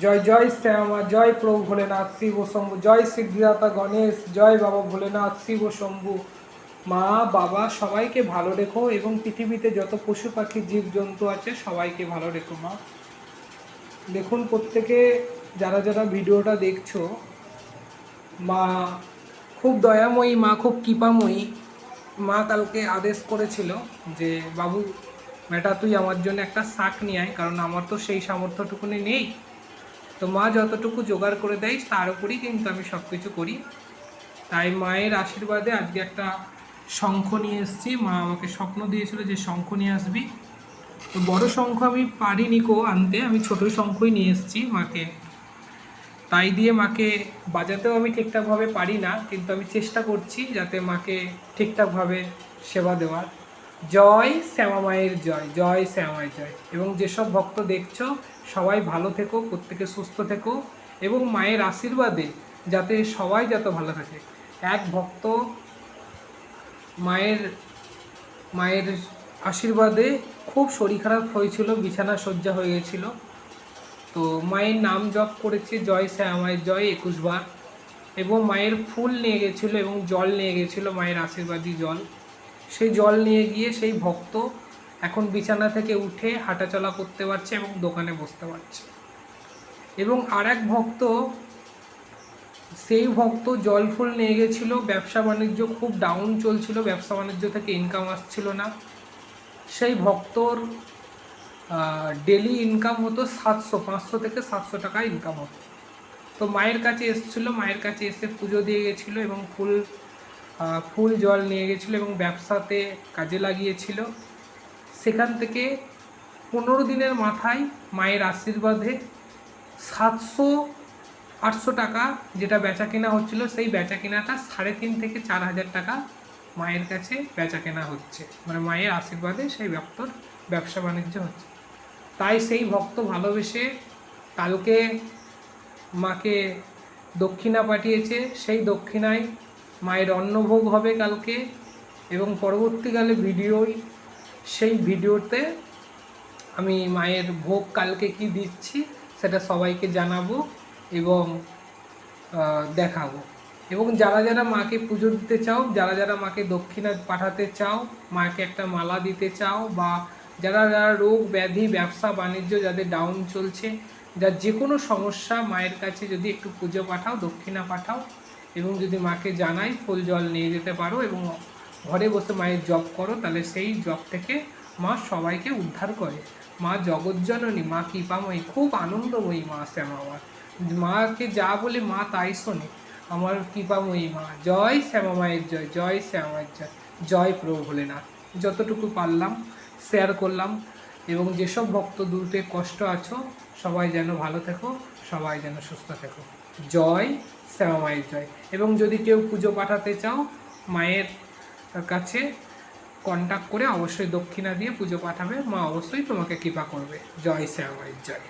জয় জয় শ্যামা, জয় প্রভু ভোলেনাথ, শিব শম্ভু, জয় সিদ্ধিদাতা গণেশ, জয় বাবা ভোলেনাথ, শিব শম্ভু। মা, বাবা, সবাইকে ভালো রেখো এবং পৃথিবীতে যত পশু পাখি, জীবজন্তু আছে, সবাইকে ভালো রেখো মা। দেখুন প্রত্যেকে, যারা যারা ভিডিওটা দেখছ, মা, খুব দয়াময়ী, মা, খুব কৃপাময়ী। মা কালকে আদেশ করেছিল যে, বাবু, বেটা, তুই আমার জন্য একটা শাক নিয়ে আয়, কারণ আমার তো সেই সামর্থ্যটুকুনি নেই। তো মা যতটুকু জোগাড় করে দেয়, তার উপরেই কিন্তু আমি সব কিছু করি। তাই মায়ের আশীর্বাদে আজকে একটা শঙ্খ নিয়ে এসেছি। মা আমাকে স্বপ্ন দিয়েছিল যে শঙ্খ নিয়ে আসবি। তো বড় শঙ্খ আমি পারিনি কো আনতে, আমি ছোট শঙ্খই নিয়ে এসেছি মাকে। তাই দিয়ে মাকে বাজাতেও আমি ঠিকঠাকভাবে পারি না, কিন্তু আমি চেষ্টা করছি যাতে মাকে ঠিকঠাকভাবে সেবা দেওয়ার। জয় শ্যামা মায়ের জয় জয় শ্যামা জয়। এবং যেসব ভক্ত দেখছ, সবাই ভালো থেকো, প্রত্যেকে সুস্থ থেকো এবং মায়ের আশীর্বাদে যাতে সবাই যত ভালো থাকে। এক ভক্ত মায়ের মায়ের আশীর্বাদে খুব শরীর খারাপ হয়েছিল বিছানা শয্যা হয়ে গেছিল। তো মায়ের নাম জপ করেছে, জয় শ্যামায় জয় একুশ বার এবং মায়ের ফুল নিয়ে গেছিল এবং জল নিয়ে গেছিল, মায়ের আশীর্বাদী জল। সেই জল নিয়ে গিয়ে সেই ভক্ত এখন বিছানা থেকে উঠে হাঁটাচলা করতে পারছে এবং দোকানে বসতে পারছে। এবং আর এক ভক্ত, সেই ভক্ত জল ফুল নিয়ে গেছিল, ব্যবসা বাণিজ্য খুব ডাউন চলছিল, ব্যবসা বাণিজ্য থেকে ইনকাম আসছিল না। সেই ভক্তর ডেলি ইনকাম হতো সাতশো, পাঁচশো থেকে সাতশো টাকা ইনকাম হতো। তো মায়ের কাছে এসেছিল, মায়ের কাছে এসে পুজো দিয়ে গেছিল এবং ফুল ফুল জল নিয়ে গেছিল এবং ব্যবসাতে কাজে লাগিয়েছিল। সেখান থেকে পনেরো দিনের মাথায় মায়ের আশীর্বাদে সাতশো আটশো টাকা যেটা বেচা কেনা হচ্ছিল, সেই বেচা কেনাটা সাড়ে তিন থেকে চার হাজার টাকা মায়ের কাছে বেচা কেনা হচ্ছে। মানে মায়ের আশীর্বাদে সেই ভক্তর ব্যবসা বাণিজ্য হচ্ছে। তাই সেই ভক্ত ভালোবেসে কালকে মাকে দক্ষিণা পাঠিয়েছে। সেই দক্ষিণায় মায়ের অন্নভোগ হবে কালকে এবং পরবর্তীকালে ভিডিওই, সেই ভিডিওতে আমি মায়ের ভোগ কালকে কি দিচ্ছি সেটা সবাইকে জানাব এবং দেখাবো। এবং যারা যারা মাকে পুজো দিতে চাও, যারা যারা মাকে দক্ষিণা পাঠাতে চাও, মাকে একটা মালা দিতে চাও বা যারা যারা রোগ ব্যাধি, ব্যবসা, বাণিজ্য যাদের ডাউন চলছে, যার যে কোনো সমস্যা মায়ের কাছে যদি একটু পুজো পাঠাও, দক্ষিণা পাঠাও এবং যদি মাকে জানাই ফুল জল নিয়ে যেতে পারো এবং ঘরে বসে মায়ের জপ করো, তাহলে সেই জপ থেকে মা সবাইকে উদ্ধার করে। মা জগজ্জননী, মা কৃপাময়ী, খুব আনন্দময়ী মা শ্যামা আমার। মাকে যা বলে মা তাই শোনে। আমার কৃপাময়ী মা, জয় শ্যামা মায়ের জয় জয় শ্যামা মায়ের জয় জয় প্রভু ভোলেনাথ। যতটুকু পারলাম শেয়ার করলাম এবং যেসব ভক্ত দূরতে কষ্ট আছো, সবাই যেন ভালো থেকো, সবাই যেন সুস্থ থেকো। জয় শ্যামা মায়ের জয়। এবং যদি কেউ পুজো পাঠাতে চাও, মায়ের কাছে কন্ট্যাক্ট করে অবশ্যই দক্ষিণা দিয়ে পুজো পাঠাবে। মা অবশ্যই তোমাকে কৃপা করবে। জয়, শ্যামামায়ের জয়।